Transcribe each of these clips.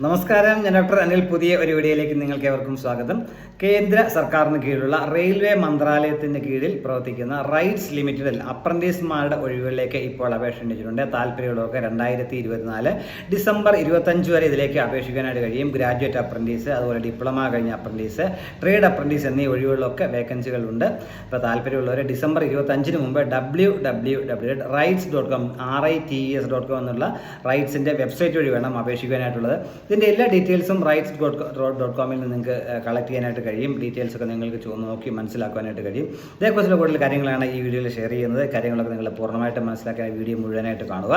നമസ്കാരം. ഞാൻ ഡോക്ടർ അനിൽ പുതിയ ഒരു വീഡിയോയിലേക്ക് നിങ്ങൾക്ക് ഏവർക്കും സ്വാഗതം. കേന്ദ്ര സർക്കാരിന് കീഴിലുള്ള റെയിൽവേ മന്ത്രാലയത്തിന് കീഴിൽ പ്രവർത്തിക്കുന്ന റൈറ്റ്സ് ലിമിറ്റഡിൽ അപ്രന്റീസ്മാരുടെ ഒഴിവുകളിലേക്ക് ഇപ്പോൾ അപേക്ഷ ഉണ്ടിച്ചിട്ടുണ്ട് താല്പര്യമുള്ളവർക്ക് രണ്ടായിരത്തി ഇരുപത്തിനാല് ഡിസംബർ ഇരുപത്തഞ്ച് വരെ ഇതിലേക്ക് അപേക്ഷിക്കാനായിട്ട് കഴിയും. ഗ്രാജുവേറ്റ് അപ്രന്റീസ് അതുപോലെ ഡിപ്ലോമ കഴിഞ്ഞ അപ്രന്റീസ് ട്രേഡ് അപ്രന്റീസ് എന്നീ ഒഴിവുകളിലൊക്കെ വേക്കൻസികളുണ്ട്. അപ്പോൾ താല്പര്യമുള്ളവർ ഡിസംബർ ഇരുപത്തഞ്ചിന് മുമ്പ് W W W RITES dot com R I T S dot com എന്നുള്ള റൈറ്റ്സിന്റെ വെബ്സൈറ്റ് വഴി വേണം അപേക്ഷിക്കാനായിട്ടുള്ളത്. ഇതിന്റെ എല്ലാ ഡീറ്റെയിൽസും റൈറ്റ്സ് ഡോട്ട് ഡോട്ട് കോമിൽ നിന്ന് നിങ്ങൾക്ക് കളക്ട് ചെയ്യാനായിട്ട് കഴിയും. ഡീറ്റെയിൽസ് ഒക്കെ നിങ്ങൾക്ക് നോക്കി മനസ്സിലാക്കാനായിട്ട് കഴിയും. ഇതേക്കുറിച്ചുള്ള കൂടുതൽ കാര്യങ്ങളാണ് ഈ വീഡിയോയിൽ ഷെയർ ചെയ്യുന്നത്. കാര്യങ്ങളൊക്കെ നിങ്ങൾ പൂർണമായിട്ട് മനസ്സിലാക്കാൻ വീഡിയോ മുഴുവനായിട്ട് കാണുക.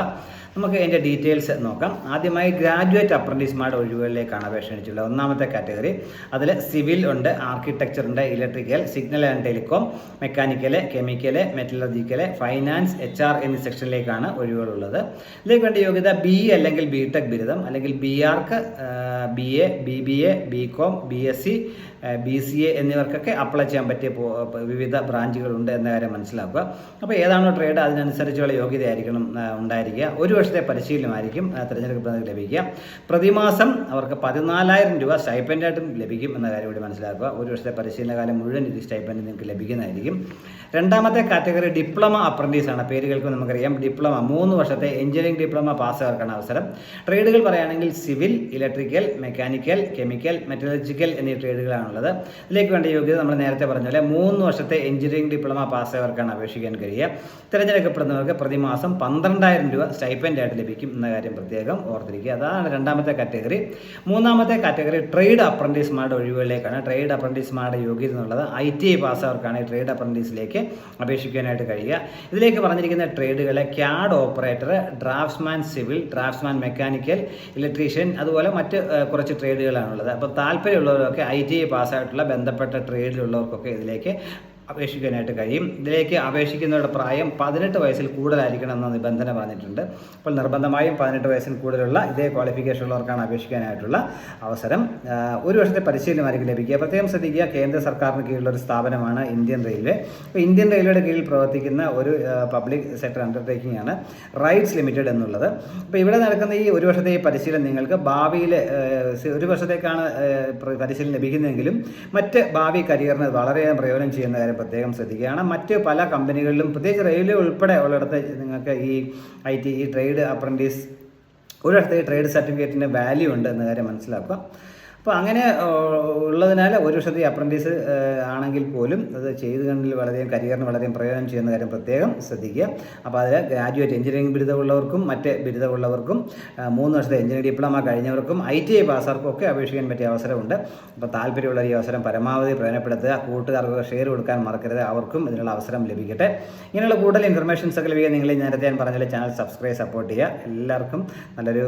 നമുക്ക് അതിന്റെ ഡീറ്റെയിൽസ് നോക്കാം. ആദ്യമായി ഗ്രാജുവേറ്റ് അപ്രന്റീസ്മാരുടെ ഒഴിവുകളിലേക്കാണ് അപേക്ഷ ക്ഷണിച്ചിട്ടുള്ളത് ഒന്നാമത്തെ കാറ്റഗറി അതിൽ സിവിൽ ഉണ്ട് ആർക്കിടെക്ചർ ഉണ്ട് electrical signal and telecom mechanical chemical metallurgical finance H R എന്നീ സെക്ഷനിലേക്കാണ് ഒഴിവുകളുള്ളത്. ഇതിലേക്ക് വേണ്ട യോഗ്യത ബി അല്ലെങ്കിൽ ബി ടെക് ബിരുദം. അല്ലെങ്കിൽ B arch B A B B A B com B S C B C A എന്നിവർക്കൊക്കെ apply ചെയ്യാൻ പറ്റിയ വിവിധ ബ്രാഞ്ചുകളുണ്ട് എന്ന കാര്യം മനസ്സിലാക്കുക. അപ്പോൾ ഏതാണോ ട്രേഡ് അതിനനുസരിച്ചുള്ള യോഗ്യതയായിരിക്കണം ഉണ്ടായിരിക്കുക. ഒരു വർഷത്തെ പരിശീലനമായിരിക്കും ആ, തിരഞ്ഞെടുക്കുന്നതിന് ലഭിക്കുക. പ്രതിമാസം അവർക്ക് പതിനാലായിരം രൂപ സ്റ്റൈപ്പൻഡായിട്ടും ലഭിക്കും എന്ന കാര്യം കൂടി മനസ്സിലാക്കുക. ഒരു വർഷത്തെ പരിശീലനകാലം മുഴുവൻ ഇത് സ്റ്റൈപ്പൻഡ് നിങ്ങൾക്ക് ലഭിക്കുന്നതായിരിക്കും. രണ്ടാമത്തെ കാറ്റഗറി ഡിപ്ലോമ അപ്രന്റീസ് ആണ്. പേര് കേൾക്കുമ്പോൾ നമുക്കറിയാം. ഡിപ്ലോമ മൂന്ന് വർഷത്തെ എഞ്ചിനീയറിംഗ് ഡിപ്ലോമ പാസ് പാസ്സുകാർക്കാണ് അവസരം. ട്രേഡുകൾ പറയുകയാണെങ്കിൽ civil electrical mechanical chemical metallurgical എന്നീ ട്രേഡുകളാണുള്ളത് ഇതിലേക്ക് വേണ്ട യോഗ്യത നമ്മൾ നേരത്തെ പറഞ്ഞ പോലെ മൂന്ന് വർഷത്തെ എഞ്ചിനീയറിംഗ് ഡിപ്ലോമ പാസ്സായവർക്കാണ് അപേക്ഷിക്കാൻ കഴിയുക. തിരഞ്ഞെടുക്കപ്പെടുന്നവർക്ക് പ്രതിമാസം പന്ത്രണ്ടായിരം രൂപ സ്റ്റൈപ്പന്റ് ആയിട്ട് ലഭിക്കും എന്ന കാര്യം പ്രത്യേകം ഓർത്തിരിക്കുക. അതാണ് രണ്ടാമത്തെ കാറ്റഗറി. മൂന്നാമത്തെ കാറ്റഗറി ട്രേഡ് അപ്രന്റീസ്മാരുടെ ഒഴിവുകളിലേക്കാണ്. ട്രേഡ് അപ്രന്റീസ്മാരുടെ യോഗ്യത എന്നുള്ളത് ഐ ടി ഐ പാസ്സായവർക്കാണ് ഈ ട്രേഡ് അപ്രന്റീസിലേക്ക് അപേക്ഷിക്കാനായിട്ട് കഴിയുക. ഇതിലേക്ക് പറഞ്ഞിരിക്കുന്ന ട്രേഡുകളെ CAD operator draftsman civil draftsman mechanical electrician അതുപോലെ മറ്റ് കുറച്ച് ട്രേഡുകളാണുള്ളത് അപ്പോൾ താല്പര്യമുള്ളവരൊക്കെ ഐ ടി ഐ പാസ്സായിട്ടുള്ള ബന്ധപ്പെട്ട ട്രേഡിലുള്ളവർക്കൊക്കെ ഇതിലേക്ക് അപേക്ഷിക്കാനായിട്ട് കഴിയും. ഇതിലേക്ക് അപേക്ഷിക്കുന്നവരുടെ പ്രായം പതിനെട്ട് വയസ്സിൽ കൂടുതലായിരിക്കണം എന്ന നിബന്ധന പറഞ്ഞിട്ടുണ്ട്. അപ്പോൾ നിർബന്ധമായും പതിനെട്ട് വയസ്സിൽ കൂടുതലുള്ള ഇതേ ക്വാളിഫിക്കേഷൻ ഉള്ളവർക്കാണ് അപേക്ഷിക്കാനായിട്ടുള്ള അവസരം. ഒരു വർഷത്തെ പരിശീലനമായിരിക്കും ലഭിക്കുക. പ്രത്യേകം ശ്രദ്ധിക്കുക കേന്ദ്ര സർക്കാരിന് കീഴിലുള്ള ഒരു സ്ഥാപനമാണ് ഇന്ത്യൻ റെയിൽവേ. അപ്പോൾ ഇന്ത്യൻ റെയിൽവേയുടെ കീഴിൽ പ്രവർത്തിക്കുന്ന ഒരു പബ്ലിക് സെക്ടർ അണ്ടർടേക്കിംഗ് ആണ് റൈറ്റ്സ് ലിമിറ്റഡ് എന്നുള്ളത്. അപ്പോൾ ഇവിടെ നടക്കുന്ന ഈ ഒരു വർഷത്തെ ഈ പരിശീലനം നിങ്ങൾക്ക് ഭാവിയിൽ ഒരു വർഷത്തേക്കാണ് പരിശീലനം ലഭിക്കുന്നതെങ്കിലും മറ്റ് ഭാവി കരിയറിന് വളരെയേറെ പ്രയോജനം ചെയ്യുന്ന കാര്യം പ്രത്യേകം ശ്രദ്ധിക്കുകയാണ്. മറ്റ് പല കമ്പനികളിലും പ്രത്യേകിച്ച് റെയിൽവേ ഉൾപ്പെടെ ഉള്ളിടത്ത് നിങ്ങൾക്ക് ഈ ഐ ടി ഈ ട്രേഡ് അപ്രന്റീസ് ഒരിടത്ത് ഈ ട്രേഡ് സർട്ടിഫിക്കറ്റിന്റെ വാല്യൂ ഉണ്ട് എന്ന കാര്യം മനസ്സിലാക്കുക. അപ്പോൾ അങ്ങനെ ഉള്ളതിനാൽ ഒരു വർഷത്തെ അപ്രന്റീസ് ആണെങ്കിൽ പോലും അത് ചെയ്ത് കണ്ടിൽ വളരെയും കരിയറിന് വളരെയും പ്രയോജനം ചെയ്യുന്ന കാര്യം പ്രത്യേകം ശ്രദ്ധിക്കുക. അപ്പോൾ അതിൽ ഗ്രാജുവേറ്റ് എഞ്ചിനീയറിംഗ് ബിരുദമുള്ളവർക്കും മറ്റ് ബിരുദമുള്ളവർക്കും മൂന്ന് വർഷത്തെ എഞ്ചിനീയറിംഗ് ഡിപ്ലോമ കഴിഞ്ഞവർക്കും ഐ ടി ഐ പാസ്സാർക്കും ഒക്കെ അപേക്ഷിക്കാൻ പറ്റിയ അവസരമുണ്ട്. അപ്പോൾ താല്പര്യമുള്ള ഈ അവസരം പരമാവധി പ്രയോജനപ്പെടുത്തുക. കൂട്ടുകാർക്ക് ഷെയർ കൊടുക്കാൻ മറക്കരുത്. അവർക്കും ഇതിനുള്ള അവസരം ലഭിക്കട്ടെ. ഇങ്ങനെയുള്ള കൂടുതൽ ഇൻഫർമേഷൻസ് ഒക്കെ ലഭിക്കാൻ നിങ്ങൾ നേരത്തെ ഞാൻ പറഞ്ഞാൽ ചാനൽ സബ്സ്ക്രൈബ് സപ്പോർട്ട് ചെയ്യുക. എല്ലാവർക്കും നല്ലൊരു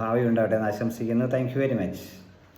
ഭാവി ഉണ്ടാവട്ടെ എന്ന് ആശംസിക്കുന്നു. Thank you very much.